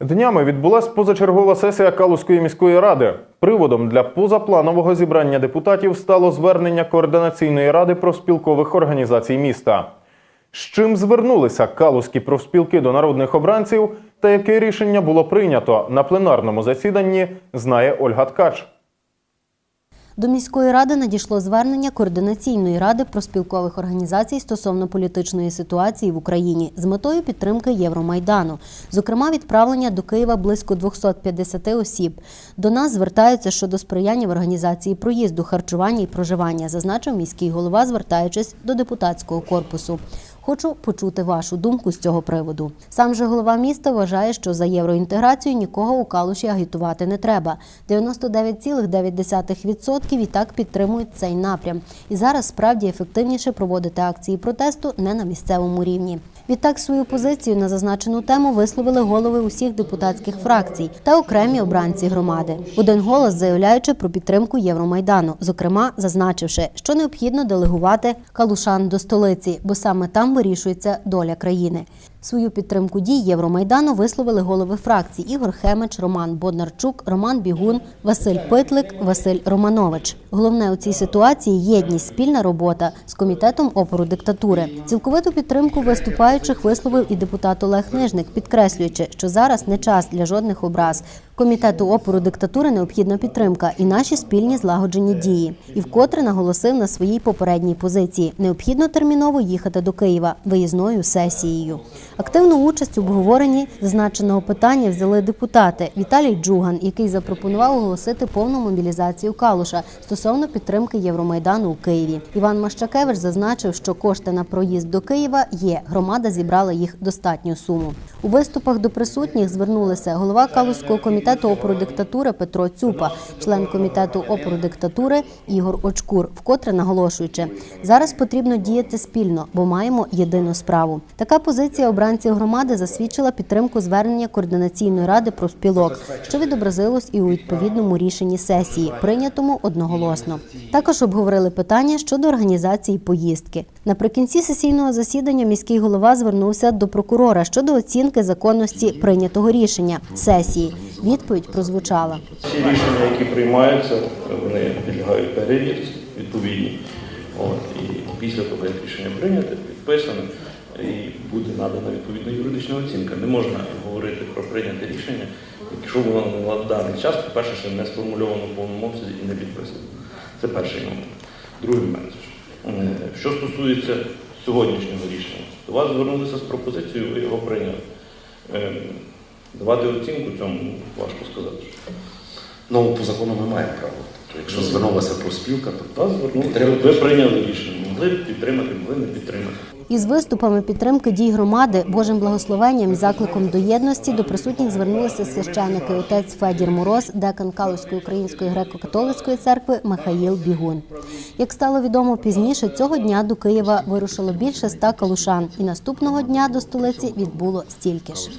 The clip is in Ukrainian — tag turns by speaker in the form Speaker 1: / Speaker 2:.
Speaker 1: Днями відбулась позачергова сесія Калузької міської ради. Приводом для позапланового зібрання депутатів стало звернення координаційної ради профспілкових організацій міста. З чим звернулися калузькі профспілки до народних обранців та яке рішення було прийнято на пленарному засіданні, знає Ольга Ткач.
Speaker 2: До міської ради надійшло звернення координаційної ради проспілкових організацій стосовно політичної ситуації в Україні з метою підтримки Євромайдану. Зокрема, відправлення до Києва близько 250 осіб. До нас звертаються щодо сприяння в організації проїзду, харчування і проживання, зазначив міський голова, звертаючись до депутатського корпусу. Хочу почути вашу думку з цього приводу. Сам же голова міста вважає, що за євроінтеграцію нікого у Калуші агітувати не треба. 99,9% і так підтримують цей напрям. І зараз справді ефективніше проводити акції протесту не на місцевому рівні. Відтак свою позицію на зазначену тему висловили голови усіх депутатських фракцій та окремі обранці громади. Один голос заявляючи про підтримку Євромайдану, зокрема зазначивши, що необхідно делегувати калушан до столиці, бо саме там вирішується доля країни. Свою підтримку дій Євромайдану висловили голови фракцій Ігор Хемич, Роман Боднарчук, Роман Бігун, Василь Питлик, Василь Романович. Головне у цій ситуації єдність, спільна робота з комітетом опору диктатури. Цілковиту підтримку виступаючих висловив і депутат Олег Нижник, підкреслюючи, що зараз не час для жодних образ. Комітету опору диктатури необхідна підтримка і наші спільні злагоджені дії. І вкотре наголосив на своїй попередній позиції: необхідно терміново їхати до Києва виїзною сесією. Активну участь у обговоренні зазначеного питання взяли депутати Віталій Джуган, який запропонував оголосити повну мобілізацію Калуша стосовно підтримки Євромайдану у Києві. Іван Мащакевич зазначив, що кошти на проїзд до Києва є. Громада зібрала їх достатню суму. У виступах до присутніх звернулися голова Калузького комітету опору диктатури Петро Цюпа, член комітету опору диктатури Ігор Очкур, вкотре наголошуючи, зараз потрібно діяти спільно, бо маємо єдину справу. Така позиція обранців громади засвідчила підтримку звернення координаційної ради профспілок, що відобразилось і у відповідному рішенні сесії, прийнятому одноголосно. Також обговорили питання щодо організації поїздки. Наприкінці сесійного засідання міський голова звернувся до прокурора щодо оцінки законності прийнятого рішення сесії. Відповідь прозвучала.
Speaker 3: Всі рішення, які приймаються, вони підлягають перевірці відповідні. От, і після того, як рішення прийнято, підписане, і буде надана відповідна юридична оцінка. Не можна говорити про прийняте рішення, якщо воно на даний час, по-перше, ще не сформульовано в повному обсязі і не підписано. Це перший момент. Другий момент. Е, Що стосується сьогоднішнього рішення, до вас звернулися з пропозицією, ви його прийняли. Е, Давати оцінку цьому важко сказати.
Speaker 4: Ну, по закону ми маємо право. Тобто, якщо звернулася профспілка, то
Speaker 3: Та звернулися. Ви прийняли рішення. Могли б підтримати, могли не підтримати.
Speaker 2: Із виступами підтримки дій громади, Божим благословенням і закликом до єдності до присутніх звернулися священники отець Федір Мороз, декан Калузької української греко-католицької церкви Михаїл Бігун. Як стало відомо пізніше, цього дня до Києва вирушило більше ста калушан, і наступного дня до столиці відбуло стільки ж.